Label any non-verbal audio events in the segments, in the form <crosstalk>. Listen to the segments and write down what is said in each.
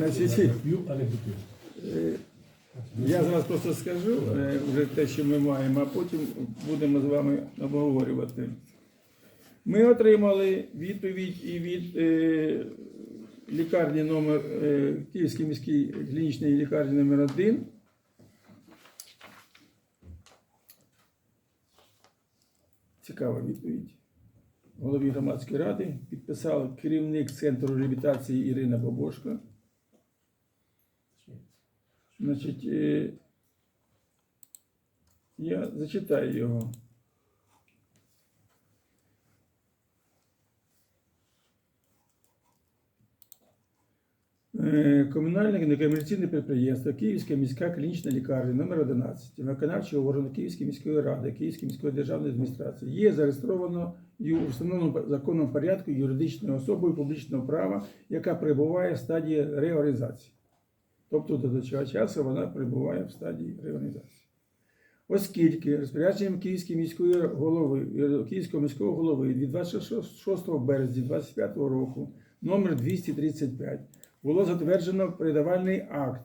Значить, Я е, я зараз просто скажу е, вже те, що ми маємо, а потім будемо з вами обговорювати. Ми отримали відповідь і від е, лікарні номер е, Київської міській клінічної лікарні номер 1 Цікава відповідь. Голові громадської ради підписав керівник центру реабілітації Ірина Бобошко. Значить, е, я зачитаю його. Е, Комунальне некомерційне підприємство Київська міська клінічна лікарня номер 11 виконавчого органу Київської міської ради, Київської міської державної адміністрації є зареєстровано у встановленому законом порядку юридичною особою публічного права, яка перебуває в стадії реорганізації. Тобто до цього часу вона перебуває в стадії реорганізації. Оскільки розпорядженням Київської міської голови, е, Київського міського голови від 26 березня 2025 року номер 235 було затверджено передавальний акт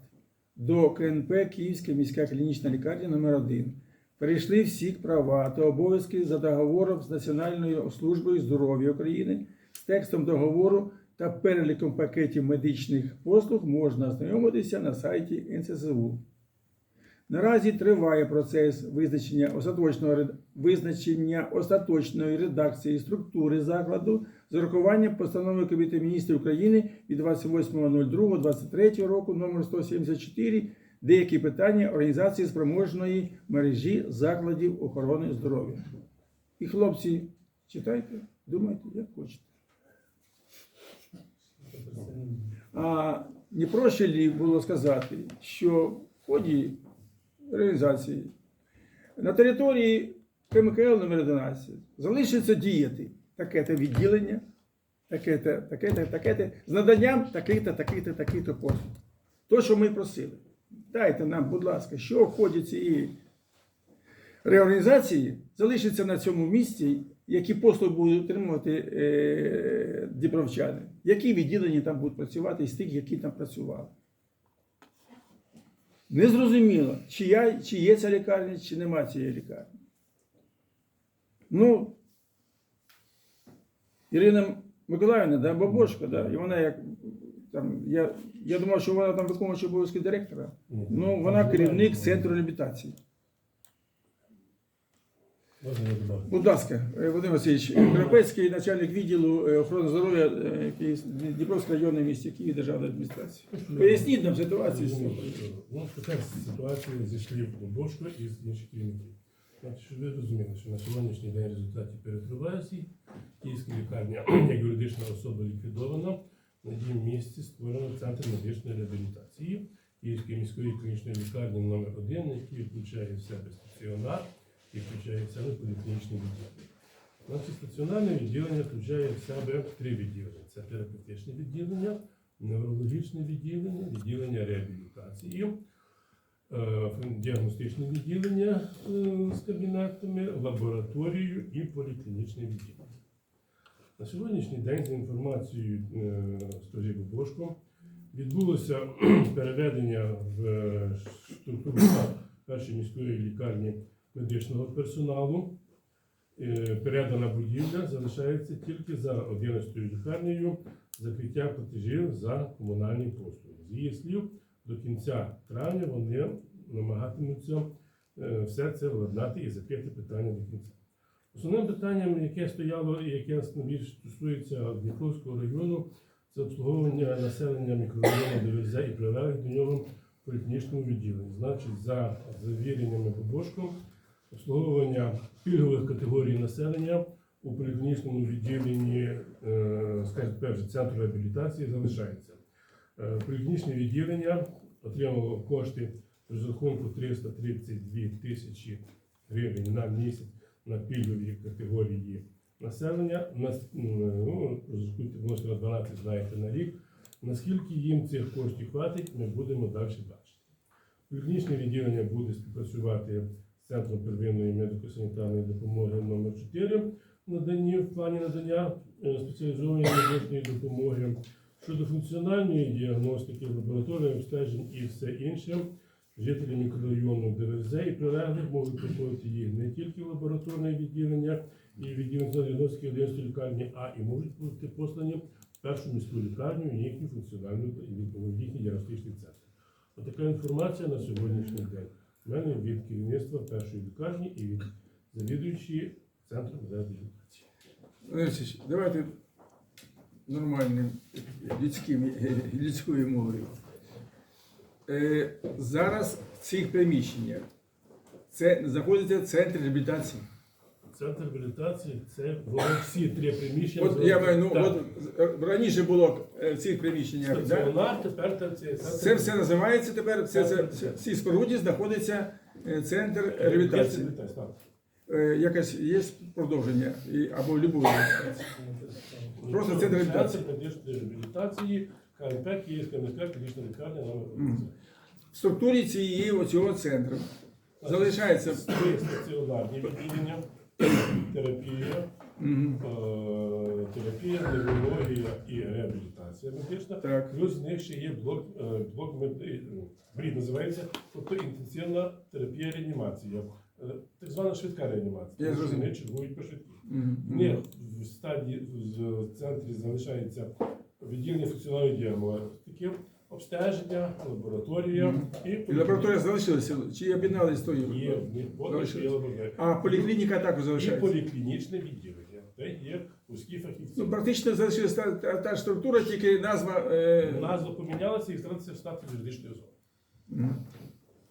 до КНП Київська міська клінічна лікарня номер 1 Перейшли всі права та обов'язки за договором з Національною службою здоров'я України з текстом договору та переліком пакетів медичних послуг можна ознайомитися на сайті НСЗУ. Наразі триває процес визначення остаточного визначення остаточної редакції структури закладу з урахуванням постанови Кабінету міністрів України від 28.02.23 року номер 174 деякі питання організації спроможної мережі закладів охорони здоров'я. І хлопці, читайте, думайте, як А не проще ли було сказати, що в ході реалізації на території КМКЛ номер 11 залишиться діяти таке-то відділення, таке-то, таке-то, таке-то, з наданням таких-то, таких-то, таких-то послуг. То, що ми просили. Дайте нам, будь ласка, що в ході цієї реорганізації залишиться на цьому місці, які послуги будуть отримувати е, дібровчани, які відділення там будуть працювати із тих, які там працювали. Незрозуміло, чи, я, чи є ця лікарня, чи нема цієї лікарні. Ну, Ірина Миколаївна, да, Бабошко, да, і вона як там, я, я думав, що вона там виконуючий обов'язки директора. Ну, вона керівник центру реабілітації. Будь ласка, е, Володимир Васильович, Європейський начальник відділу е, охорони здоров'я е, Дніпровського району міста Київ державної адміністрації. Поясніть нам ситуацію. Ну, така ситуація зійшли в Бобошко і з інших. Значить, щоб ви розуміли, що на сьогоднішній день в результаті перетрубації Київська лікарня <clears throat> як юридична особа ліквідована. На її місці створено центр медичної реабілітації Київської міської клінічної лікарні номер 1 який включає в себе стаціонар і включає в себе поліклінічне відділення. Значить, стаціонарне відділення включає в себе три відділення: це терапевтичне відділення, неврологічне відділення, відділення реабілітації, е, діагностичне відділення е, з кабінетами, лабораторію і поліклінічне відділення. На сьогоднішній день, за інформацією е, Сторі Бобошко, відбулося <clears throat> переведення в структуру першої міської лікарні медичного персоналу. Е, Передана будівля залишається тільки за 11-ю лікарнею закриття платежів за комунальні послуги. З її слів, до кінця травня вони намагатимуться е, все це владнати і закрити питання до кінця. Основним питанням, яке стояло і яке найбільш стосується Дніпровського району, це обслуговування населення мікрорайону ДВЗ і прилеглих до нього поліклінічному відділенні. Значить, за завіреннями Бобошко, обслуговування пільгових категорій населення у поліклінічному відділенні, е, перше, центру реабілітації залишається. Е, Поліклінічне відділення отримало кошти з розрахунку 332 тисячі гривень на місяць на пільгові категорії населення. У нас, м, ну, розрахуйте, на 12 знаєте на рік. Наскільки їм цих коштів хватить, ми будемо далі бачити. Поліклінічне відділення буде співпрацювати Центром первинної медико-санітарної допомоги номер 4 в наданні в плані надання е, спеціалізованої медичної допомоги Щодо функціональної діагностики, лабораторних обстежень і все інше, жителі мікрорайону ДВЗ і прилеглих можуть проходити їх не тільки в лабораторне відділення і відділення діагностики 11 лікарні, а і можуть бути послані в першу міську лікарню і їхню функціональну їхній діагностичний центр. Отака інформація на сьогоднішній день. У мене від керівництва першої лікарні і від завідуючої центру реабілітації. Давайте нормальним людським, людською мовою. Е, зараз в цих приміщеннях це знаходиться центр реабілітації. Центр реабілітації це вони всі три приміщення. От я маю, ну от е, раніше було е, в цих приміщеннях. Стаціонар, тепер це центр. Це все називається тепер. Це, це, це, в цій споруді знаходиться е, центр реабілітації. Е, Якесь є продовження і- або любов. Просто центр реабілітації. Центр медичної реабілітації, КНП, Київська міська клінічна лікарня номер В структурі цієї цього центру залишається стаціонарні відділення, терапія, е, терапія, неврологія і реабілітація медична. Так. Плюс в них ще є блок, е, блок ну, БРІД називається, тобто інтенсивна терапія реанімація. Е, Так звана швидка реанімація. Я. Вони чергують по швидкій. Мгм. В них в стадії в центрі залишається відділення функціональної діагностики, обстеження, лабораторія і, І лабораторія залишилася, чи об'єднали з тою? Є в них поки що є лабораторія. А поліклініка також І залишається. поліклінічне відділення, де є вузькі фахівці. Ну, практично залишилася та, та, та ж структура, тільки назва. Е... Назва помінялася і старатися встати юридичної особи.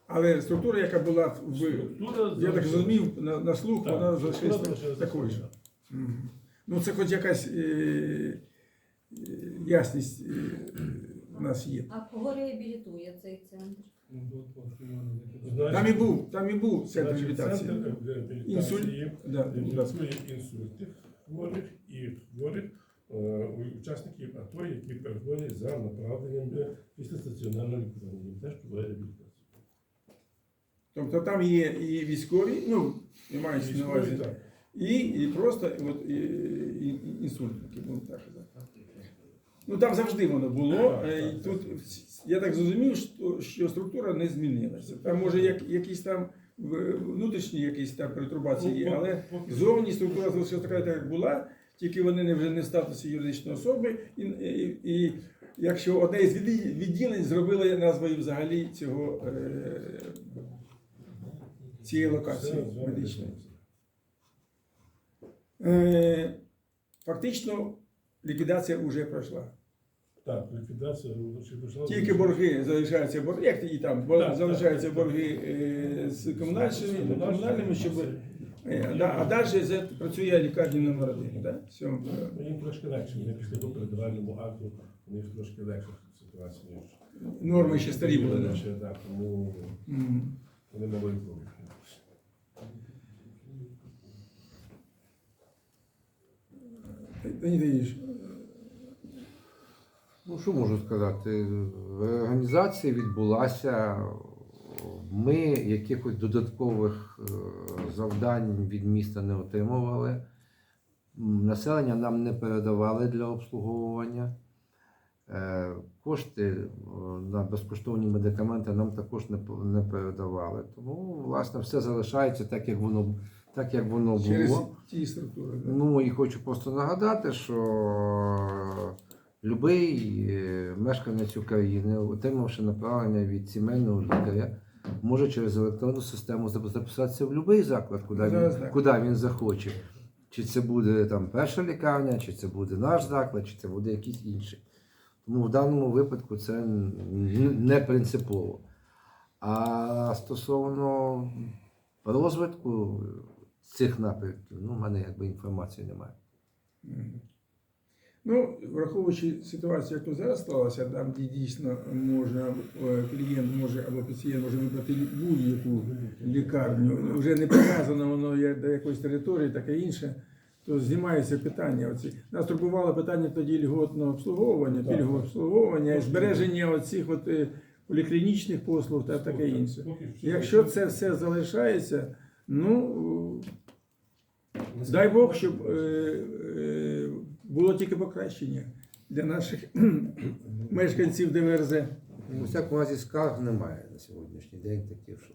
Але структура, яка була в. Структура Я так залишилась. зрозумів, на, на слух Так, вона структура залишилася такою ж. Ну, це хоч якась е, е, ясність е, нас є. А кого реабілітує цей центр? Там і був, там і був центр реабілітації. Да, будь ласка. реабілітує хворих і хворих е, учасників АТО, які переходять за направленням після стаціонарного лікування. Їм теж проводять реабілітацію. Тобто там є і військові, ну, не маючи на увазі, і, і просто от, і, і, і інсультники, будемо так казати. Ну там завжди воно було. Е, так, і тут я так зрозумів, що, що структура не змінилася. Там може як, якісь там внутрішні якісь там перетурбації є, Ну, але поки- зовні структура залишилася така, так, як була, тільки вони не вже не в статусі юридичної особи. І, і, і якщо одне із відділень зробили назвою взагалі цього е, цієї локації медичної. Е, Фактично ліквідація вже пройшла. Так, ліквідація чи пішла. Тільки борги залишаються борги, як і там бо- Так, залишаються так, борги е, з комунальними, комунальними, щоб е, да, а далі працює лікарня номер один. Да? Їм трошки легше, вони після по передавальному акту, у них трошки легше ситуація. Норми ще старі були. так, тому вони крові. Леонід Ілліч, Ну, що можу сказати? Реорганізація відбулася. Ми якихось додаткових е, завдань від міста не отримували. Населення нам не передавали для обслуговування. Е, Кошти е, на безкоштовні медикаменти нам також не передавали. Тому, власне, все залишається так, як воно, так, як воно через було. ті структури. Ну і хочу просто нагадати, що будь-який мешканець України, отримавши направлення від сімейного лікаря, може через електронну систему записатися в будь-який заклад, куди він, куди він захоче. Чи це буде там перша лікарня, чи це буде наш заклад, чи це буде якийсь інший. Тому в даному випадку це не принципово. А стосовно розвитку цих напрямків, ну, в мене якби інформації немає. Ну, враховуючи ситуацію, яка зараз склалася, там де дійсно можна е, клієнт може або пацієнт може вибрати будь-яку лікарню, вже не прив'язано воно є до якоїсь території, таке інше, то знімається питання. Оці. Нас турбувало питання тоді льготного обслуговування, пільгового обслуговування, збереження оцих от е, поліклінічних послуг та таке інше. Якщо це все залишається, ну дай Бог, щоб е, е, було тільки покращення. для наших <clears throat> мешканців ДВРЗ. Ну, У всякому разі скарг немає на сьогоднішній день таких, що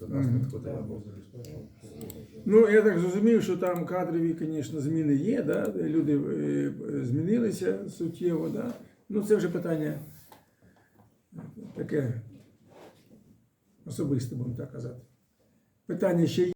до нас Мгм. надходило. Ну, я так зрозумів, що там кадрові, звісно, зміни є, да? люди е, змінилися суттєво. Да? Ну, це вже питання таке особисте, будемо так казати. Питання ще